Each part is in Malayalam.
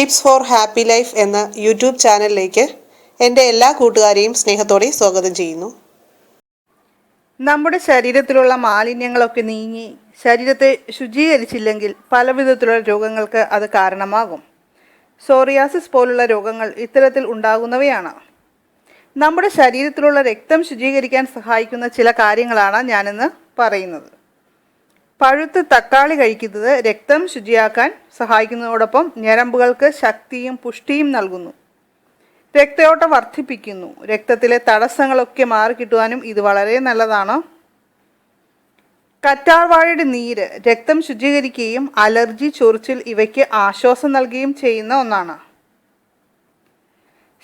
ടിപ്സ് ഫോർ ഹാപ്പി ലൈഫ് എന്ന യൂട്യൂബ് ചാനലിലേക്ക് എന്റെ എല്ലാ കൂട്ടുകാരെയും സ്നേഹത്തോടെ സ്വാഗതം ചെയ്യുന്നു. നമ്മുടെ ശരീരത്തിലുള്ള മാലിന്യങ്ങളൊക്കെ നീങ്ങി ശരീരത്തെ ശുചീകരിച്ചില്ലെങ്കിൽ പലവിധത്തിലുള്ള രോഗങ്ങൾക്ക് അത് കാരണമാകും. സോറിയാസിസ് പോലുള്ള രോഗങ്ങൾ ഇത്തരത്തിൽ ഉണ്ടാകുന്നവയാണ്. നമ്മുടെ ശരീരത്തിലുള്ള രക്തം ശുചീകരിക്കാൻ സഹായിക്കുന്ന ചില കാര്യങ്ങളാണ് ഞാനിന്ന് പറയുന്നത്. പഴുത്ത് തക്കാളി കഴിക്കുന്നത് രക്തം ശുചിയാക്കാൻ സഹായിക്കുന്നതോടൊപ്പം ഞരമ്പുകൾക്ക് ശക്തിയും പുഷ്ടിയും നൽകുന്നു. രക്തയോട്ടം വർദ്ധിപ്പിക്കുന്നു. രക്തത്തിലെ തടസ്സങ്ങളൊക്കെ മാറിക്കിട്ടുവാനും ഇത് വളരെ നല്ലതാണ്. കറ്റാർവാഴയുടെ നീര് രക്തം ശുചീകരിക്കുകയും അലർജി ചൊറിച്ചിൽ ഇവയ്ക്ക് ആശ്വാസം നൽകുകയും ചെയ്യുന്ന ഒന്നാണ്.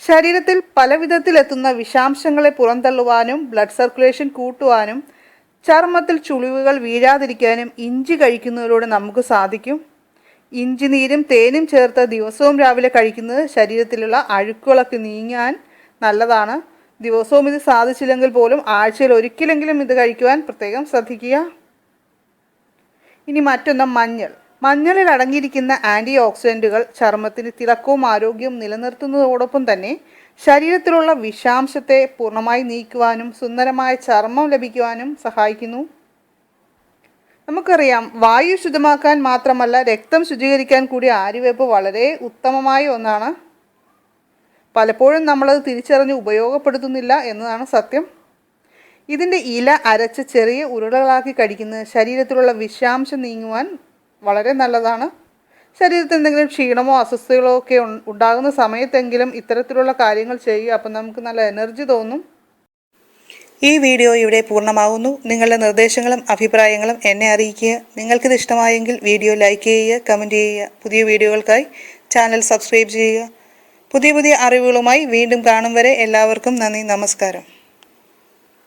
ശരീരത്തിൽ പല വിധത്തിലെത്തുന്ന വിഷാംശങ്ങളെ പുറന്തള്ളുവാനും ബ്ലഡ് സർക്കുലേഷൻ കൂട്ടുവാനും ചർമ്മത്തിൽ ചുളിവുകൾ വീഴാതിരിക്കാനും ഇഞ്ചി കഴിക്കുന്നതിലൂടെ നമുക്ക് സാധിക്കും. ഇഞ്ചി നീരും തേനും ചേർത്ത് ദിവസവും രാവിലെ കഴിക്കുന്നത് ശരീരത്തിലുള്ള അഴുക്കുകളൊക്കെ നീങ്ങാൻ നല്ലതാണ്. ദിവസവും ഇത് സാധിച്ചില്ലെങ്കിൽ പോലും ആഴ്ചയിൽ ഒരിക്കലെങ്കിലും ഇത് കഴിക്കുവാൻ പ്രത്യേകം ശ്രദ്ധിക്കുക. ഇനി മറ്റൊന്ന് മഞ്ഞൾ. മഞ്ഞളിൽ അടങ്ങിയിരിക്കുന്ന ആന്റി ഓക്സിഡന്റുകൾ ചർമ്മത്തിന് തിളക്കവും ആരോഗ്യവും നിലനിർത്തുന്നതോടൊപ്പം തന്നെ ശരീരത്തിലുള്ള വിഷാംശത്തെ പൂർണമായി നീക്കുവാനും സുന്ദരമായ ചർമ്മം ലഭിക്കുവാനും സഹായിക്കുന്നു. നമുക്കറിയാം വായു ശുദ്ധമാക്കാൻ മാത്രമല്ല രക്തം ശുചീകരിക്കാൻ കൂടി ആര്യവേപ്പ് വളരെ ഉത്തമമായ ഒന്നാണ്. പലപ്പോഴും നമ്മളത് തിരിച്ചറിഞ്ഞ് ഉപയോഗപ്പെടുത്തുന്നില്ല എന്നതാണ് സത്യം. ഇതിന്റെ ഇല അരച്ച് ചെറിയ ഉരുളകളാക്കി കഴിക്കുന്നത് ശരീരത്തിലുള്ള വിഷാംശം നീങ്ങുവാൻ വളരെ നല്ലതാണ്. ശരീരത്തിൽ എന്തെങ്കിലും ക്ഷീണമോ അസ്വസ്ഥതകളോ ഒക്കെ ഉണ്ടാകുന്ന സമയത്തെങ്കിലും ഇത്തരത്തിലുള്ള കാര്യങ്ങൾ ചെയ്യുക. അപ്പം നമുക്ക് നല്ല എനർജി തോന്നും. ഈ വീഡിയോ ഇവിടെ പൂർണമാകുന്നു നിങ്ങളുടെ നിർദ്ദേശങ്ങളും അഭിപ്രായങ്ങളും എന്നെ അറിയിക്കുക. നിങ്ങൾക്കിത് ഇഷ്ടമായെങ്കിൽ വീഡിയോ ലൈക്ക് ചെയ്യുക കമന്റ് ചെയ്യുക. പുതിയ വീഡിയോകൾക്കായി ചാനൽ സബ്സ്ക്രൈബ് ചെയ്യുക. പുതിയ പുതിയ അറിവുകളുമായി വീണ്ടും കാണും വരെ എല്ലാവർക്കും നന്ദി നമസ്കാരം.